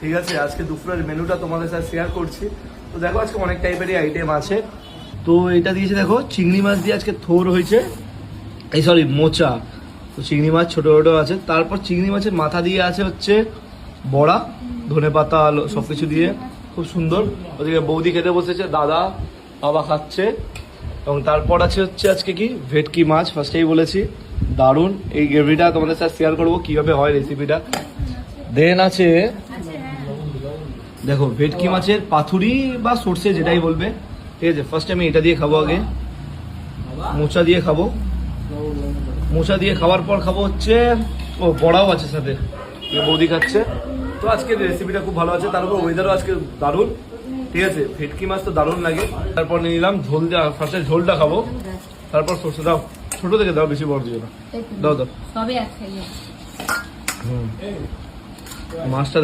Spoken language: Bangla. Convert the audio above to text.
ঠিক আছে, আজকে দুপুরের মেনুটা তোমাদের সাথে শেয়ার করছি। তো দেখো, আজকে অনেক টাইপেরই আইটেম আছে। তো এটা দিয়েছে, দেখো, চিংড়ি মাছ দিয়ে আজকে থোর হয়েছে। এই সরি মোচা। তো চিংড়ি মাছ ছোটো ছোটো আছে। তারপর চিংড়ি মাছের মাথা দিয়ে আছে হচ্ছে বড়া, ধনে পাতা, আলু সব কিছু দিয়ে। খুব সুন্দর। ওদিকে বৌদি খেতে বসেছে, দাদা, বাবা খাচ্ছে। এবং তারপর আছে হচ্ছে আজকে কি? ভেটকি মাছ ফার্স্টেই বলেছি। দারুণ। এই গ্রেভিটা তোমাদের সাথে শেয়ার করব, কীভাবে হয় রেসিপিটা দেন আছে দেখো ভেটকি মাছের পাথুরি বা সর্ষে যেটাই বলবে ঠিক আছে? ফার্স্ট আমি এটা দিয়ে খাব আগে। মোচা দিয়ে খাব। মোচা দিয়ে খাওয়ার পর খাব হচ্ছে ও বড়াও আছে সাথে। বৌদি খাচ্ছে। তো আজকে রেসিপিটা খুব ভালো আছে তারপর ওয়েদারও আজকে দারুণ ঠিক আছে? ভেটকি মাছ তো দারুণ লাগে। তারপর নিয়ে নিলাম ঝোল দেওয়া ফার্স্টে ঝোলটা খাব। তারপর সর্ষে দাও। ছোট থেকে দাও বেশি বড় দিও না। দাও দাও। মাছটা